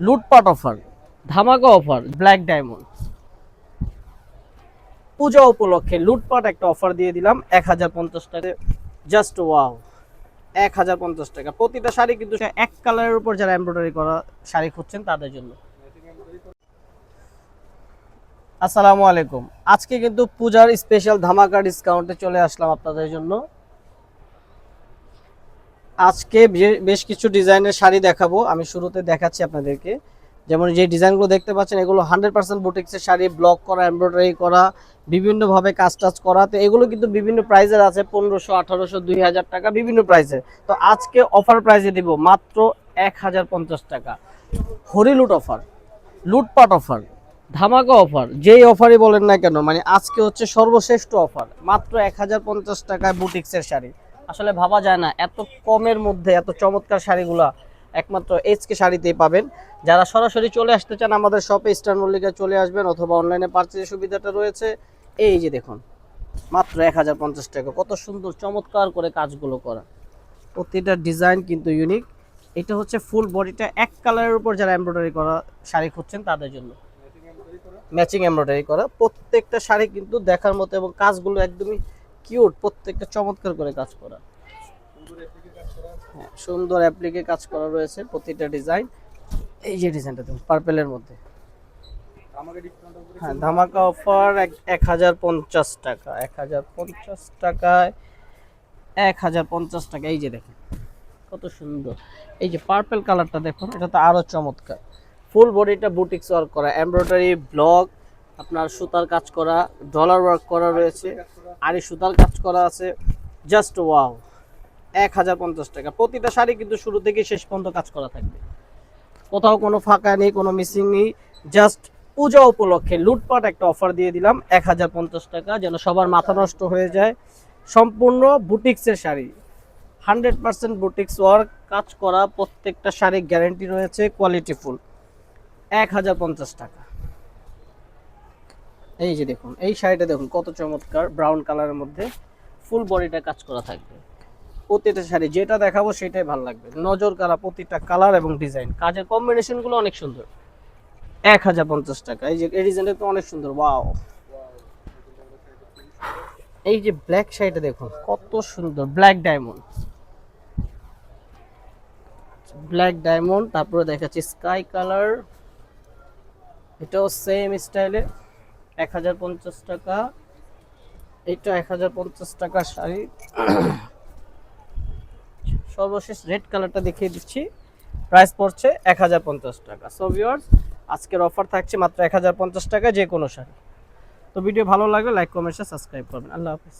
লুটপাট অফার, ধামাকা offer, black diamond. পূজা উপলক্ষে লুটপাট একটা অফার দিয়ে দিলাম, এক হাজার পঞ্চাশ টাকা। জাস্ট ওয়াও, এক হাজার পঞ্চাশ টাকা। প্রতিটা শাড়ি কিন্তু এক কালারের উপর যারা এমব্রয়ডারি করা শাড়ি খুঁজছেন তাদের জন্য। আসসালামু আলাইকুম। আজকে কিন্তু পূজার স্পেশাল ধামাকা ডিসকাউন্টে চলে আসলাম আপনাদের জন্য। আজকে বেশ কিছু ডিজাইনের শাড়ি দেখাবো। আমি শুরুতে দেখাচ্ছি আপনাদেরকে। যেমন যে ডিজাইনগুলো দেখতে পাচ্ছেন, এগুলো হান্ড্রেড পার্সেন্ট বুটিক্সের শাড়ি, ব্লক করা, এমব্রয়ডারি করা, বিভিন্নভাবে কাজ টাজ করা। তো এগুলো কিন্তু বিভিন্ন প্রাইজের আছে, পনেরোশো, আঠারোশো, দুই হাজার টাকা, বিভিন্ন প্রাইজের। তো আজকে অফার প্রাইসে দিব মাত্র এক হাজার পঞ্চাশ টাকা। হরিলুট অফার লুটপাট অফার ধামাকা অফার যেই অফারই বলেন না কেন মানে আজকে হচ্ছে সর্বশ্রেষ্ঠ অফার মাত্র এক হাজার পঞ্চাশ টাকায় বুটিক্সের শাড়ি। আসলে ভাবা যায় না, এত কমের মধ্যে, এত চমৎকার শাড়িগুলা একমাত্র এইচকে শাড়িতেই পাবেন। যারা সরাসরি চলে আসতে চান আমাদের শপে স্টার মল্লিকায় চলে আসবেন অথবা অনলাইনে পার্চেজের সুবিধাটা রয়েছে। এই যে দেখুন, মাত্র এক হাজার পঞ্চাশ টাকা, কত সুন্দর, চমৎকার করে কাজগুলো করা। প্রতিটা ডিজাইন কিন্তু ইউনিক এটা হচ্ছে ফুল বডিটা এক কালারের উপর যারা এমব্রয়ডারি করা শাড়ি খুঁজছেন তাদের জন্য। ম্যাচিং এমব্রয়ডারি করা। প্রত্যেকটা শাড়ি কিন্তু দেখার মতো এবং কাজগুলো একদমই কিউট প্রত্যেকটা চমৎকার করে কাজ করা। হ্যাঁ, সুন্দর অ্যাপ্লিকে কাজ করা রয়েছে প্রতিটা ডিজাইন এই যে ডিজাইনটা দেখুন পার্পেলের মধ্যে। হ্যাঁ ধামাকা অফার এক হাজার পঞ্চাশ টাকা এক হাজার পঞ্চাশ টাকায় এক হাজার পঞ্চাশ টাকা। এই যে দেখেন কত সুন্দর। এই যে পার্পেল কালারটা দেখুন এটা তো আরও চমৎকার। ফুল বডিটা বুটিক্স ওয়ার্ক করা এমব্রয়ডারি ব্লক আপনার সুতার কাজ করা ডলার ওয়ার্ক করা রয়েছে। আর এই সুতার কাজ করা আছে। জাস্ট ওয়াও এক হাজার পঞ্চাশ টাকা। প্রতিটা শাড়ি কিন্তু শুরু থেকে শেষ পর্যন্ত কাজ করা থাকবে। কোথাও কোনো ফাঁকা নেই, কোনো মিসিং নেই। জাস্ট পূজা উপলক্ষে লুটপাট একটা অফার দিয়ে দিলাম। এক হাজার পঞ্চাশ টাকা যেন সবার মাথা নষ্ট হয়ে যায়। সম্পূর্ণ বুটিক্সের sari. Hundred percent boutiques work কাজ করা প্রত্যেকটা শাড়ির গ্যারেন্টি রয়েছে। কোয়ালিটি ফুল এক হাজার পঞ্চাশ টাকা। এই যে দেখুন, এই শাড়িটা দেখুন, কত চমৎকার ব্রাউন কালারের মধ্যে ফুল বডিটা কাজ করা থাকবে। প্রতিটা শাড়ি যেটা দেখাবো সেটাই ভালো লাগবে। নজর কারা প্রতিটা কালার এবং ডিজাইন কাজের কম্বিনেশনগুলো অনেক সুন্দর। এক হাজার পঞ্চাশ টাকা। এই যে, এই ডিজাইনটা তো অনেক সুন্দর ওয়াও এই যে ব্ল্যাক শাড়িটা দেখুন, কত সুন্দর ব্ল্যাক ডায়মন্ড ব্ল্যাক ডায়মন্ড তারপরে দেখাচ্ছি স্কাই কালার এটাও সেম স্টাইলে এক হাজার পঞ্চাশ টাকা। এটা এক হাজার পঞ্চাশ টাকা শাড়ি। সর্বশেষ রেড কালারটা দেখিয়ে দিচ্ছি। প্রাইস পড়ছে এক হাজার পঞ্চাশ টাকা। সো ভিউয়ার্স আজকের অফার থাকছে মাত্র এক হাজার পঞ্চাশ টাকা যে কোনো শাড়ি। তো ভিডিও ভালো লাগলে লাইক কমেন্ট সাবস্ক্রাইব করবেন। আল্লাহ হাফিজ।